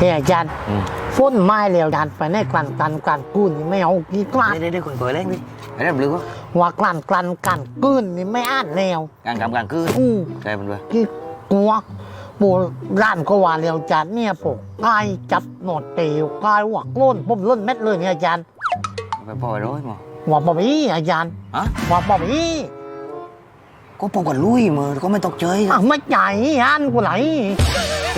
เฮ้ยอาจารย์อืมฝนไม้แล้วอาจารย์ไปในกลั่นกันกันกุ้นนี่ไม่เอากี่กล้าเดี๋ยวเดี๋ยวคนเปิดเล่นดิไอ้เรื่องลือวะว่ากลั่นกันกันกุ้นนี่ไม่อ่านแล้วกลางกำกลางคืนอู้ใช่มันด้วยกี่กลัวโบราณก็ว่าแล้วอาจารย์เนี่ยปกกายจับหนอดเตียวกายหวักล้นผมล้นเม็ดเลยเนี่ยอาจารย์ไปปล่อยร้อยมั้งว่าปอบอีอาจารย์อะว่าปอบอีก็ปกกันลุยมือก็ไม่ตกใจอะไม่ใหญ่อันกูไหล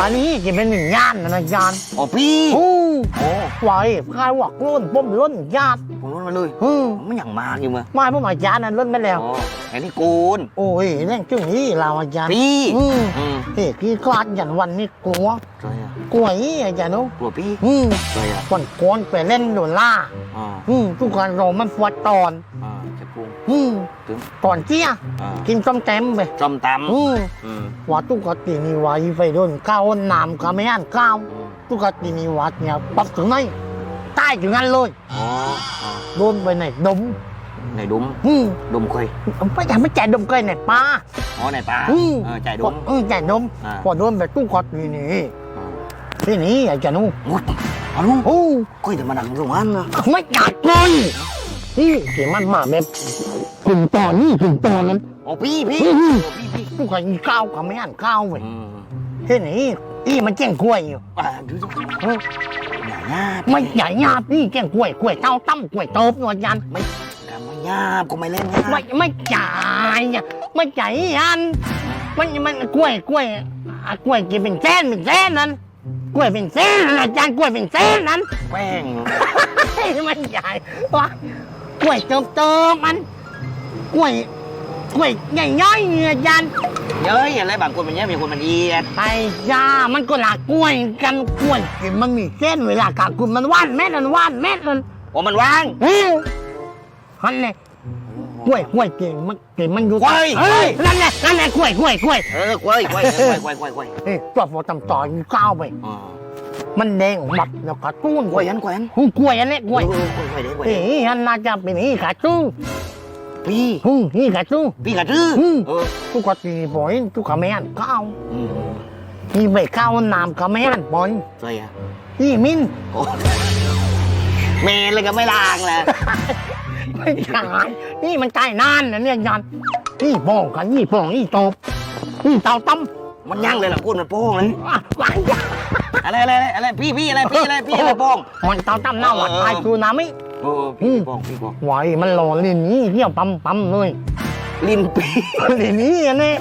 อันนี้จะเป็นหนึ่งย่านนะอาจารย์อ๋อพี่อู้โอ้ไหวกายหวักล้นผมล้นญาติผมรู้มาเลยอืมมันอย่างมากอยู่มือไม่ผมอาจารย์นั้นล้นไปแล้วอ๋อไอ้นี่กูนโอ้ยเรื่องจึงนี้เราอาจารย์พี่อืมอืมเฮ้ยกี่กลาดยันวันนี้กลัวใช่อะกลัวอีอาจารย์นุ๊กกลัวพี่อืมใช่อะวันก่อนไปเล่นโดนล่าอ่าอืมทุกคนเรามันฟวดตอนอ่า จะปรุงอืมถึงตอนเจี้ยอ่ากินต้มเต็มไปจอมตอืมำอืมว่าตุกตินี่ว่าอีไฟโดนก้าวน้ำก็ไม่อ่านก้าวอืมตุกตินี่ว่าเนี่ยปักถึงไหนใต้ถึงนั้นเลยอ๋ออ่าโดนไปในดมในดุมอืมดุมเคยไม่ใช่ไม่ใจดมเกินในป่าอ๋อในป่าอืม เออใจดุมเออใจดมอ่า พอโดนไปตุกตินี่อ่าที่นี่อาจารย์นุ๊กโอ้ยเอาลุงโอ้ก็จะมาดังตรงนั้นนะไม่กัดเลย นี่เสียมันมาแบบกลุ่มต่อนี่กลุ่มต่อนั้น โอ้พี่พี่อืมโอ้พี่พี่ทุกคนก้าวก็ไม่อ่านก้าวเว้ยอืมเฮ้ยนี่อีมันแจ้งกล้วยอยู่อ่าดูดูเฮ้ยอย่าหยาบไม่ใหญ่ยาบนี่แจ้งกล้วยกล้วยเต้าตั้มกล้วยโตบนวลยันไม่กำไม่หยาบก็ไม่เล่นหยาบไม่ไม่จ่ายอะไม่จ่ายยันมันมันกล้วยกล้วยอะกล้วยกินเป็นแสนเป็นแสนนั้นกล้วยเป็นแสนนั้นอาจารย์กล้วยเป็นแสนนั้นแป้งเฮ้ยมันใหญ่วะ กล้วยเติมเติมมันกล้วยกล้วยใหญ่ๆเนี่ยอาจารย์เย้ยอะไรบางคนมันเนี้ยมีคนมันเอียดไอ้ยามันก็หลากกล้วยกันกล้วยกินมันมีเส้นเวลากาคุณมันว่านเม็ดมันว่านเม็ดมันโอ้มันว่างเฮ้ยฮันเนี่ยกล้วยกล้วยกินมันกินมันอยู่กล้วยเฮ้ยนั่นแหละนั่นแหละกล้วยกล้วยกล้วยเออกล้วยกล้วยกล้วยกล้วยกล้วยกล้วยเฮ้ยตัวพอตำต่ออยู่ก้าวไปอ่า มันแดงหมัดแล้วก็ตุ้นกล้วยยันกล้วยยันหูกล้วยอันนี้กล้วยเออกล้วยกล้วยเด็กกล้วยเฮ้เด็กยฮันน่าจะเป็นนี่ขาตู้พี่หูนี่ขาตู้พี่กระทืออืมเออทุกคนตีบอยทุกขมิ้นก้าวอืมนี่ไปก้าวน้ำขมิ้นบอยใช่อะนี่มินโอ้เมนเลยก็ไม่ล้างแหละไม่ใช่นี่มันใกล้นานนะเนี่ยยันนี่ป้องกันนี่ป้องนี่ตบนี่เตาตั้มมันยั่งเลยล่ะพูดมันโป้งเลยอะวางยา อะไรอะไรอะไรอะไรพี่พี่อะไรพี่อะไรพี่อะไรโป้งมันเตาตั้มหน้าวัดตายคือนามิโอ้พี่โป้งพี่โป้งไหวมันหล่อลิ้นนี้เที่ยวปั๊มปั๊มเลยลิ้นปีลินนี้อันนี้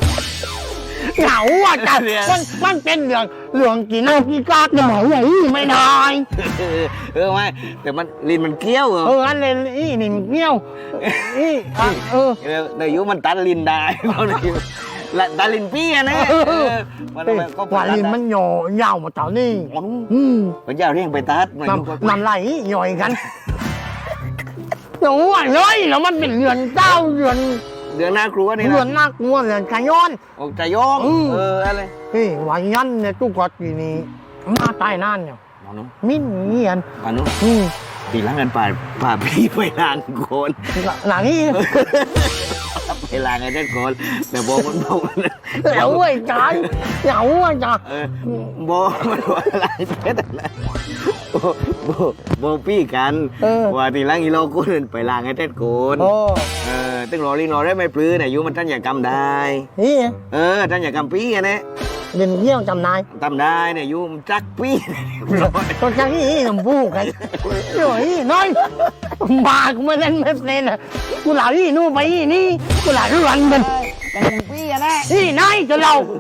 เหงาอะจัดมันมันเป็นเรื่องเรื่องกี่นากี่กาดเหงาไหวไม่ได้เออไม่แต่มันลิ้นมันเกี้ยวเหรอเอออันเลยอีนี่มันเงี้ยวอีเออเดี๋ยวยุมันตัดลิ้นได้เราเลย ละตัดลิ้นพี่อะนะเออมันมันก็ว่าลิ้นมันหย่อยาวมาเต่านี่มันอืมมันยาวเรียงไปตัดมันน้ำน้ำไหลย่อยกันหนูอะเลยแล้วมันเป็นเรือนเจ้าเรือนเดือนหน้าครัวนี่เรือนนะน่ากลัวเรือนขย้อนโอ้จะโยงอืมเอออะไรเฮ้ยวันยันเนี่ยตู้กอดปีนี้มาตายนานเนี่ยหมอนุมิ้นเงียนหมอนุอืมปีหล้างกันป่าป่าพี่ไปล้างโคนหลังนี้ ไปล้างไอ้เด็ดโคนแต่บอกมันบอกมันเหลาไอ้จานเหลาไอ้จานเออบอกมันว่าล้างเพชรอะไรบอกบอกบอกพี่กันเออว่าทีหล้างอีโลกุนไปล้างไอ้เด็ดโคนโอ้เออตึงรอลิงรอได้ไม่ปลื้อเนี่ยอยุมันท่านอย่ากำได้ นี่เออท่านอย่ากำปี้อะเนี่ยเรียนเยี่ยมจำนายทำได้เนี่ยอยุมจักปี้ตัวจังนี่ลำพูกันโอ้ยน้อย บากูไม่เล่นไม่เล่นอะกูหลาอีนู่นไปอีนี่กูหลาเรื่องมันจักปี้อะนะนี่นายจะเรา